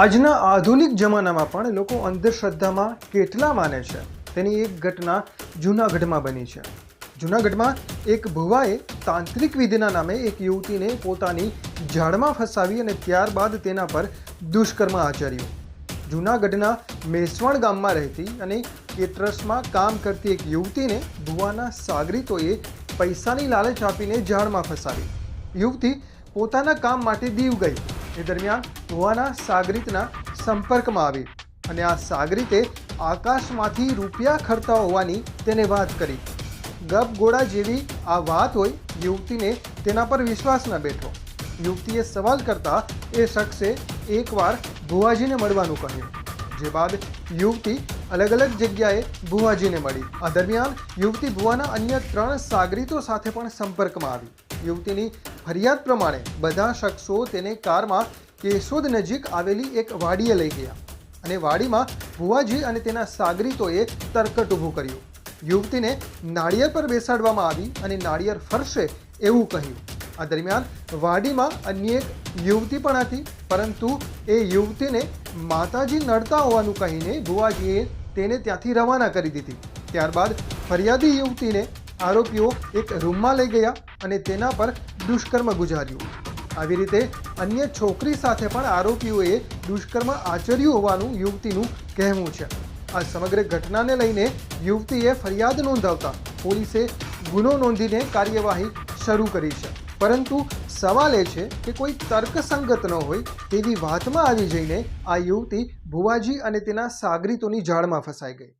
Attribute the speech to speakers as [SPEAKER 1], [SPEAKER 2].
[SPEAKER 1] આજના આધુનિક જમાનામાં પણ લોકો અંધશ્રદ્ધામાં કેટલા માને છે? તેની એક ઘટના જૂનાગઢમાં બની છે. જૂનાગઢમાં એક ભુવાએ તાંત્રિક વિધિના નામે એક યુવતીને પોતાની ઝાડમાં ફસાવી અને ત્યારબાદ તેના પર દુષ્કર્મ આચર્યું. જૂનાગઢના મેસવણ ગામમાં રહેતી અને કેટરસમાં કામ કરતી એક યુવતીને ભુવાના સાગરીતોએ પૈસાની લાલચ આપીને ઝાડમાં ફસાવી. યુવતી પોતાના કામ માટે દીવ ગઈ. એ દરમિયાન ભુવાના સાગરીતના સંપર્કમાં આવી અને આ સાગરીતે આકાશમાંથી રૂપિયા ખર્ચતા હોવાની તેને વાત કરી. ગપ ગોળા જેવી આ વાત હોય, યુવતીને તેના પર વિશ્વાસ ન બેઠો. યુવતીએ સવાલ કરતા એ શખ્સે એકવાર ભુવાજીને મળવાનું કહ્યું. જે બાદ યુવતી અલગ અલગ જગ્યાએ ભુવાજીને મળી. આ દરમિયાન યુવતી ભુવાના અન્ય ત્રણ સાગરીતો સાથે પણ સંપર્કમાં આવી. યુવતીની ફરિયાદ પ્રમાણે બધા શખ્સો તેને કારમાં કેશોદ નજીક આવેલી એક વાડીએ લઈ ગયા અને વાડીમાં ભુવાજી અને તેના સાગરીતોએ તરકટ ઊભું કર્યું. યુવતીને નાળિયેર પર બેસાડવામાં આવી અને નાળિયેર ફરશે એવું કહ્યું. આ દરમિયાન વાડીમાં અન્ય એક યુવતી પણ હતી, પરંતુ એ યુવતીને માતાજી નડતા હોવાનું કહીને ભુવાજીએ તેને ત્યાંથી રવાના કરી દીધી. ત્યારબાદ ફરિયાદી યુવતીને આરોપીઓ એક રૂમમાં લઈ ગયા અને તેના પર દુષ્કર્મ ગુજાર્યું. આવી રીતે અન્ય છોકરી સાથે પણ આરોપીઓએ દુષ્કર્મ આચર્યું હોવાનું યુવતીનું કહેવું છે. આ સમગ્ર ઘટનાને લઈને યુવતીએ ફરિયાદ નોંધાવતા પોલીસે ગુનો નોંધીને કાર્યવાહી શરૂ કરી છે. પરંતુ સવાલ એ છે કે કોઈ તર્કસંગત ન હોય તેવી વાતમાં આવી જઈને આ યુવતી ભુવાજી અને તેના સાગરીતોની જાળમાં ફસાઈ ગઈ.